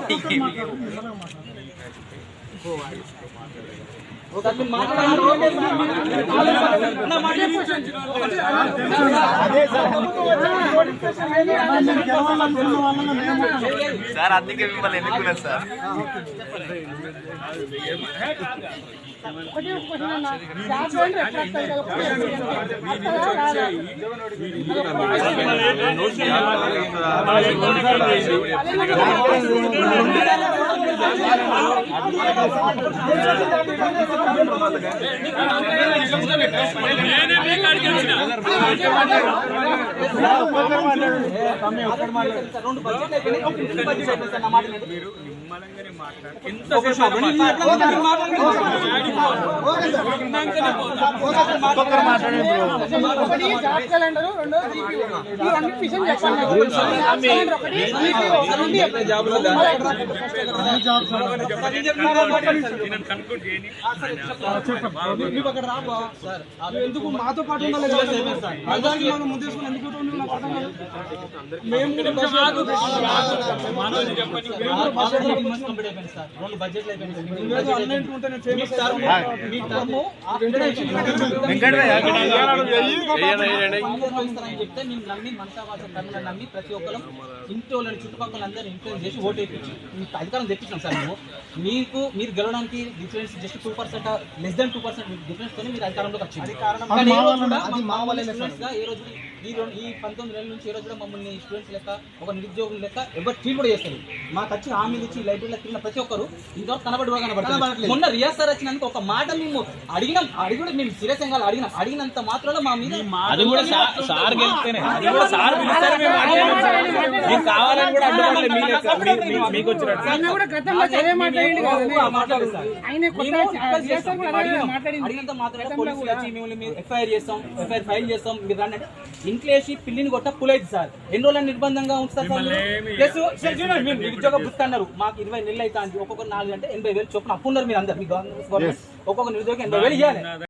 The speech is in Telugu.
ఒక్క సార్ అందుకే మిమ్మల్ని ఎన్నుకున్నారు సార్ ఒకటి రెండు బడ్జెట్ ఇంటి బడ్జెట్ అయిపోయింది నా మాట ఎందుకు మాతో పాటు ముందేసుకొని ఎందుకు. మేము కూడా బస్ లో- నువ్వేదో అన్నట్టు ఉంటే నేను famous అయిపోతాను. మీ టర్మ్ ఆఫ్టర్ చెప్తే మేము నమ్మి కన్నులను నమ్మి ప్రతి ఒక్కరు ఇంటి వాళ్ళని చుట్టుపక్కల అందరూ ఇన్ఫ్లుయెన్స్ చేసి ఓటు వేయించి మీకు అధికారం తెప్పించాం సార్ మేము. మీకు మీరు గెలవడానికి difference just two percent less than two percent difference తోనే మీరు అధికారంలోకి వచ్చింది ఏ రోజు ఏ ఈ రెండు ఈ పంతొమ్మిది నెలల నుంచి ఏ రోజు కూడా మమ్మల్ని స్టూడెంట్స్ లెక్క ఒక నిరుద్యోగుల లెక్క ఎవరు ట్రీట్ కూడా చేస్తారు మాకు వచ్చి హామీలు ఇచ్చి లైబ్రరీలో తిన్న ప్రతి ఒక్కరు ఇంతవరకు కనబడి కూడా కనబడతారు మొన్న రియాజ్ సార్ వచ్చినందుకు ఒక మాట మేము అడిగినాం. అడిగి కూడా మేము సీరియస్గా అడిగినాం. అడిగినంత మాత్రంలో మా మీద అది కూడా సార్ సార్ గెలిస్తేనే. అది కూడా సార్ పిలుస్తారే మేము మీకు కావాలని కూడా మీకు వచ్చినట్టు చేస్తాం. కూడా అదే అడిగినాం. మాట్లాడింది అడిగినంత మాత్రమే పోలీసులు వచ్చి మిమ్మల్ని మీరు ఎఫ్ఐఆర్ చేస్తాం ఎఫ్ఐఆర్ ఫైల్ చేస్తాం మీరు రండి అంటే. ఇంట్లో వేసి పిల్లిని కొట్ట పులైదు సార్. ఎన్ని రోజులు నిర్బంధంగా ఉంచుతారు సార్ మీరు? ప్లస్ సార్ చూడండి, మీరు నిరుద్యోగ బుక్ అన్నారు. మాకు ఇరవై నెలలు అయితే ఒక్కొక్క నాలుగు అంటే ఎనభై వేలు చొప్పున అప్పు ఉన్నారు మీరు అందరు మీ గవర్నమెంట్ ఒక్కొక్క నిరుద్యోగం ఎనభై వేలు ఇవ్వాలి